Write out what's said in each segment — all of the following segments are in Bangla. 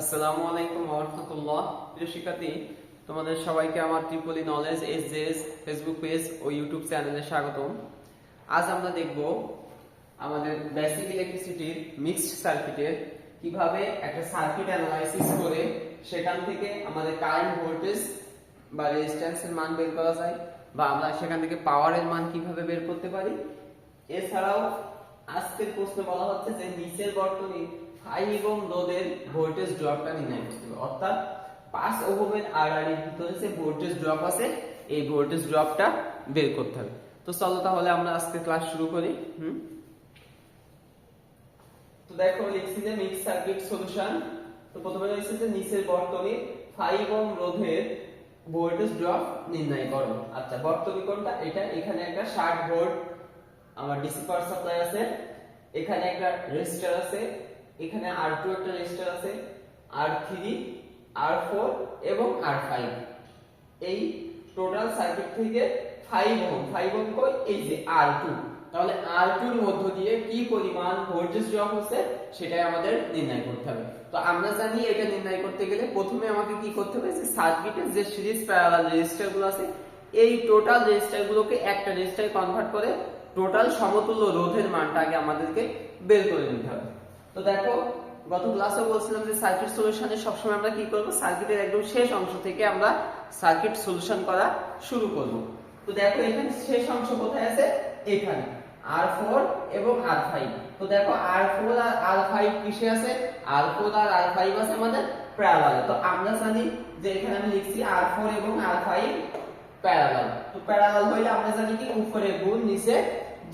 আসসালামু আলাইকুম রহমতুল্লাহ। প্রিয় শিক্ষার্থী, তোমাদের সবাইকে আমার ত্রিপলি নলেজ এস জেস ফেসবুক পেজ ও ইউটিউব চ্যানেলে স্বাগতম। আজ আমরা দেখব আমাদের বেসিক ইলেকট্রিসিটির মিক্সড সার্কিটের কীভাবে একটা সার্কিট অ্যানালাইসিস করে সেখান থেকে আমাদের কারেন্ট ভোল্টেজ বা রেজিস্ট্যান্সের মান বের করা যায় বা আমরা সেখান থেকে পাওয়ারের মান কীভাবে বের করতে পারি। এছাড়াও আজকের প্রশ্ন বলা হচ্ছে যে নিচের বর্তনী ফাইভ এবং রোধের ভোল্টেজ ড্রপটা নির্ণয় করতে হবে। অর্থাৎ পাঁচ ওহমের এর ভিতরে যে ভোল্টেজ ড্রপ আছে, এই ভোল্টেজ ড্রপটা বের করতে হবে। তো চলো তাহলে আমরা আজকে ক্লাস শুরু করি। হুম? তো দেখো, লিখছি যে মিক্স সার্কিট সলিউশন তো প্রথমে রয়েছে যে নিচের বর্তনী 5 ওহম রোধের ভোল্টেজ ড্রপ নির্ণয় করো। আচ্ছা বর্তনী কোনটা এটা, এখানে একটা 60 ভোল্ট আমার ডিসি পাওয়ার সাপ্লাই আছে, এখানে একটা রেজিস্টার আছে এখানে R2 একটা রেজিস্টার আছে R3 R4 এবং R5 এই টোটাল সার্কিট থেকে 5 ওহম 5 ওহম কই? এই যে R2 তাহলে R2 এর মধ্য দিয়ে কি পরিমাণ ভোল্টেজ ড্রপ হচ্ছে সেটাই আমাদের নির্ণয় করতে হবে। তো আমরা জানি এটা নির্ণয় করতে গেলে প্রথমে আমাকে কি করতে হবে? যে সার্কিটের যে সিরিজ প্যারালাল রেজিস্টারগুলো আছে, এই টোটাল রেজিস্টারগুলোকে একটা রেজিস্টারে কনভার্ট করে টোটাল সমতুল্য রোধের মানটা আগে আমাদেরকে বের করে নিতে হবে। তো দেখো গত ক্লাসে বলছিলাম যে সার্কিট সলিউশনে সবসময় আমরা কি করব? সার্কিটের একদম শেষ অংশ থেকে আমরা সার্কিট সলিউশন করা শুরু করব। তো দেখো, এখানে শেষ অংশ কোথায় আছে? এখানে। R4 এবং R5 তো দেখো R4 আর R5 কিসে আছে? R4 আর R5 আছে আমাদের প্যারালালে তো আমরা জানি যে এখানে আমি লিখছি R4 এবং R5 প্যারালাল তো প্যারালাল হইলে আমরা জানি কি? উপরে গুণ নিচে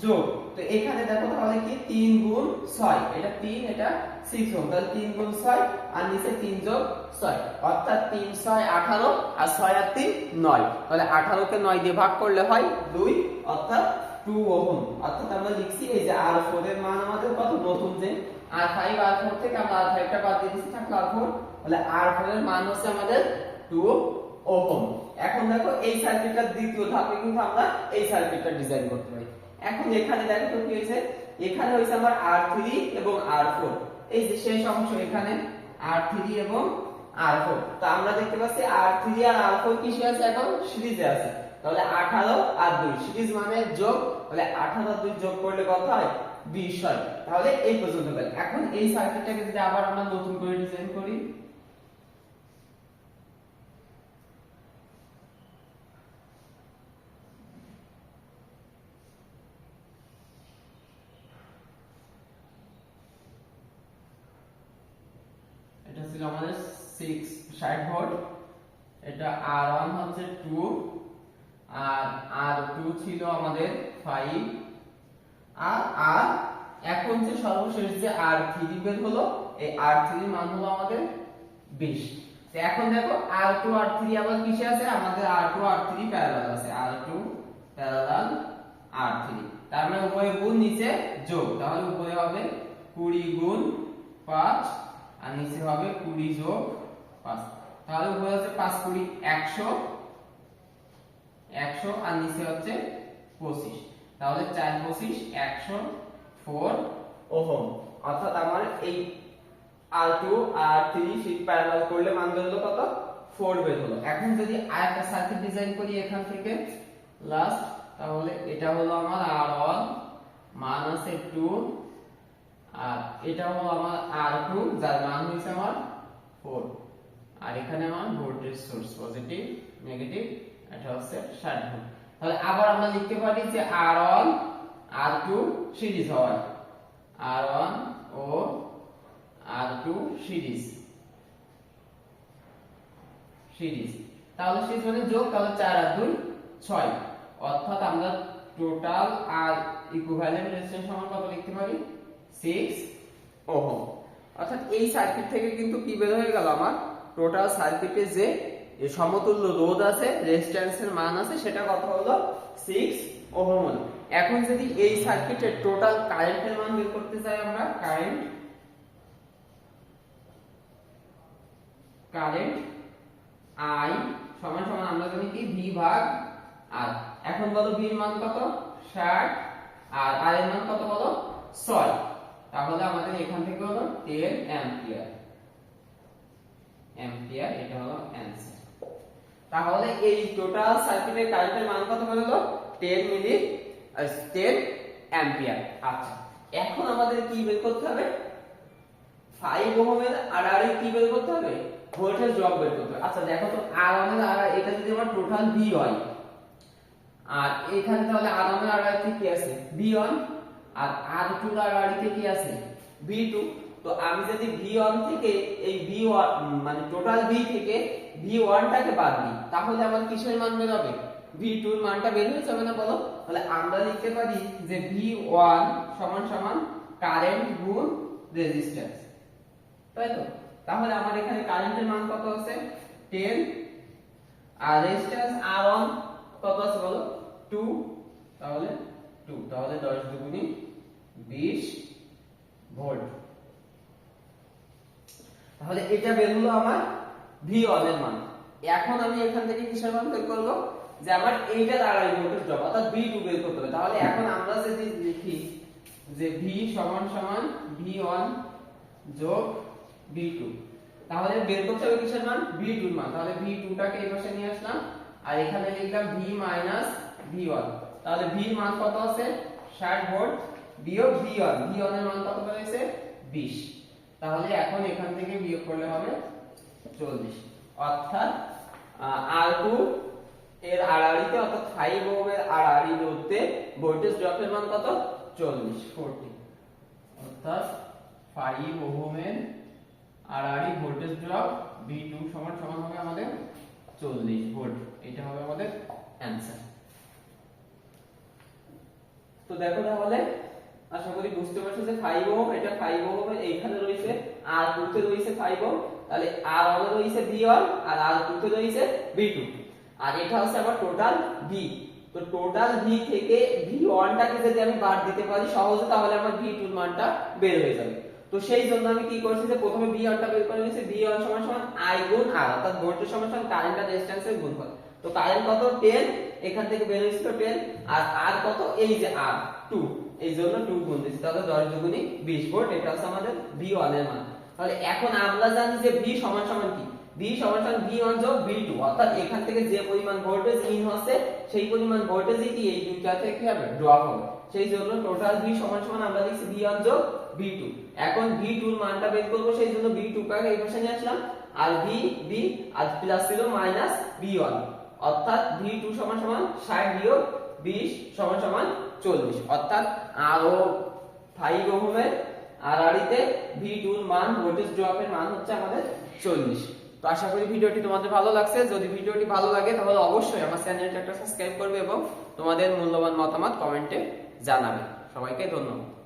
যোগ। তো এখানে দেখো তাহলে কি? 3 গুণ 6 এটা 3 এটা 6 হবে তাহলে 3 গুণ 6 আর নিচে 3 যোগ 6 অর্থাৎ 3 6 18 আর 6 আর 3 9 তাহলে 18 কে 9 দিয়ে ভাগ করলে হয় 2 অর্থাৎ 2 ওহম। অর্থাৎ আমরা লিখছি এই যে R4 এর মান আমাদের কত? নতুন যে R5 R4 থেকে আমরা R5 টা বাদ দিয়ে দিচ্ছি, থাকল R4 তাহলে R4 এর মান হচ্ছে আমাদের 2 ওহম। এখন দেখো এই সার্কিটটার দ্বিতীয় ধাপে কিন্তু আমরা এই সার্কিটটা ডিজাইন করতে পারি। এখন এখানে দেখো তো কি হয়েছে? এখানে হয়েছে আমার R3 এবং R4 এই যে শেষ অংশ এখানে R3 এবং R4 তো আমরা দেখতে পাচ্ছি R3 আর R4 কিসে আছে এখন? সিরিজে আছে। তাহলে 18 আর 2 সিরিজ মানে যোগ, তাহলে 18 আর 2 যোগ করলে কত হয়? 20 হয়। তাহলে এই পর্যন্ত গেল। এখন এই সার্কিটটাকে যদি আবার আমরা নতুন করে ডিজাইন করি এটা ছিল আমাদের 6 60 ভোল্ট এটা R1 হচ্ছে 2 আর R2 ছিল আমাদের 5 আর আর এখন যে সর্বশেষ যে R3 বের হলো, এই R3 এর মান হলো আমাদের 20 তো এখন দেখো R2 R3 আবার কিসে আছে? আমাদের R2 R3 প্যারালাল আছে। R2 প্যারালাল R3 তার মানে উপরে গুণ নিচে যোগ। তাহলে উপরে হবে 20 গুণ 5 আর নিচে হবে 20 যোগ 5 তাহলে উপরে হচ্ছে 5 20 100 100 আর নিচে হচ্ছে 25 তাহলে 4 25 100 4 ওহম অর্থাৎ আমার এই R2 আর 3 শীট প্যারালাল করলে মান বের কত? 4 বের হলো। এখন যদি আরেকটা সার্কিট ডিজাইন করি এখান থেকে লাস্ট তাহলে এটা হলো আমার R1 মান আছে 2 আর এটা হলো আমার R2 যার মান হইছে আমার 4 আর এখানে আমার ভোল্টেজ সোর্স পজিটিভ নেগেটিভ এটা হচ্ছে 60 ভোল্ট। তাহলে আবার আমরা লিখতে পারি যে R1 R2 সিরিজ হয়। R1 ও R2 সিরিজ সিরিজ তাহলে সিরিজ মানে যোগ, তাহলে 4 আর 2 6 অর্থাৎ আমরা টোটাল আর ইকুইভ্যালেন্ট রেজিস্ট্যান্স সমান কত লিখতে পারি? 6 ওহম অর্থাৎ এই সার্কিট থেকে কিন্তু কি বের হয়ে গেল আমার? টোটাল সার্কিটে যে সমতুল্য রোধ আছে রেজিস্ট্যান্সের মান আছে, সেটা কত হলো? 6 ওহম হলো এখন যদি এই সার্কিটের টোটাল কারেন্টের মান বের করতে চাই আমরা কারেন্ট কারেন্ট I, সমান সমান আমরা জানি কি? V ভাগ R এখন বলো এর মান কত? 60 আর R এর মান কত বলো? 6 তাহলে আমাদের এখান থেকে হলো 10 অ্যাম্পিয়ার। অ্যাম্পিয়ার, এটা হলো অ্যান্সার তাহলে এই টোটাল সার্কিটের কারেন্টের মান কত বেরোলো 10 মিলি 10 অ্যাম্পিয়ার। আচ্ছা এখন আমাদের কি বের করতে হবে? 5 ওহমের আড়াআড়ি কি বের করতে হবে? ভোল্টেজ ড্রপ বের করতে হবে। আচ্ছা দেখো তো আর ওহমের আড়াআড়ি এটা যদি আমার টোটাল ভি হয়, আর এখানে তাহলে আর ওহমের আড়াআড়িতে কি আছে? V1 আর আর টু এর আড়াআড়িতে কি আছে? V2 তো আমি যদি V1 থেকে এই V1 মানে টোটাল V থেকে V1 টাকে বাদ দিই, তাহলে আমার কিসের মান বের হবে V2 এর মানটা বের হয়ে যাবে না বলো? তাহলে আমরা লিখতে পারি যে V1 সমান সমান কারেন্ট গুণ রেজিস্ট্যান্স তাই তো? তাহলে আমার এখানে কারেন্টের মান কত আছে? 10 আর রেজিস্ট্যান্স R1 কত আছে বলো? 2 তাহলে 2 তাহলে 10 দুগুণী 20 ভোল্ট। তাহলে এটা বের হলো আমার V1 এর মান। এখন আমি এখান থেকে কিসের মান বের করব? যে আমার এইটা আড়াই ভোল্টেজ ড্রপ, অর্থাৎ V2 বের করতে হবে। তাহলে এখন আমরা যদি লিখি যে V সমান সমান V1 যোগ V2 তাহলে বের করতে হবে কিসের মান? V2 এর মান। তাহলে V2 টাকে এই পাশে নিয়ে আসলাম। আর এখানে লিখলাম V মাইনাস V1 তাহলে V এর মান কত আছে? 60 ভোল্ট। বিয়োগ V1 V1 এর মান কত বেরিয়েছে 20 তাহলে এখন এখান থেকে বিয়োগ করলে হবে 40 অর্থাৎ R2 এর আড়াআড়িতে অর্থাৎ 5 ওহম এর আড়াআড়ি রোধে ভোল্টেজ ড্রপের মান কত? 40 40 অর্থাৎ 5 ওহমের আড়াআড়ি ভোল্টেজ ড্রপ V2 সমান সমান হবে আমাদের 40 ভোল্ট। এটা হবে আমাদের অ্যানসার তো দেখো তাহলে আশা করি বুঝতে পারছ যে 5 ওহম, এটা 5 ওহম এইখানে রয়েছে আর 2 তে রয়েছে 5 ওহম, তাহলে আর 1 এ রয়েছে V1 আর আর 2 তে রয়েছে V2 আর এটা হচ্ছে আমার টোটাল V তো টোটাল V থেকে V1 টাকে যদি আমি বাদ দিতে পারি সহজে, তাহলে আমার V2 এর মানটা বের হয়ে যাবে। তো সেই জন্য আমি কি করছি যে প্রথমে V1 টা বের করে নিয়েছি V1 সমান সমান I গুণ R, অর্থাৎ ভোল্টেজ সমান সমান কারেন্ট আর রেজিস্ট্যান্সের গুণফল। তো কারেন্ট কত? 10 এখান থেকে বের হয়েছিল 10 আর R কত? এই যে R 2 এই জন্য 2 গুণ দিয়েছি তাহলে 10 দুগুণী 20 ভোল্ট এটা হচ্ছে আমাদের V1 এর মান। তাহলে এখন আমরা জানি যে V সমান সমান কি? V সমান সমান V1 যোগ V2 অর্থাৎ এখান থেকে যে পরিমাণ ভোল্টেজ ইন হচ্ছে, সেই পরিমাণ ভোল্টেজই কি? এই দুইটা থেকে হবে ড্রপ হবে। সেই জন্য টোটাল V সমান সমান আমরা লিখছি V1 যোগ V2 এখন V2 এর মানটা বের করব, সেই জন্য V2 কাকে এই পাশে নিয়ে আসলাম, আর V বি আর প্লাস ছিল মাইনাস V1 অর্থাৎ V2 সমান সমান 60 বিয়োগ 20 সমান সমান 40 অর্থাৎ আরও ফাইভ ওহমের আর আড়িতে ভি টুর মান ভোল্টেজ ড্রপের মান হচ্ছে আমাদের 40 তো আশা করি ভিডিওটি তোমাদের ভালো লাগছে। যদি ভিডিওটি ভালো লাগে, তাহলে অবশ্যই আমার চ্যানেলটা একটা সাবস্ক্রাইব করবে এবং তোমাদের মূল্যবান মতামত কমেন্টে জানাবে। সবাইকে ধন্যবাদ।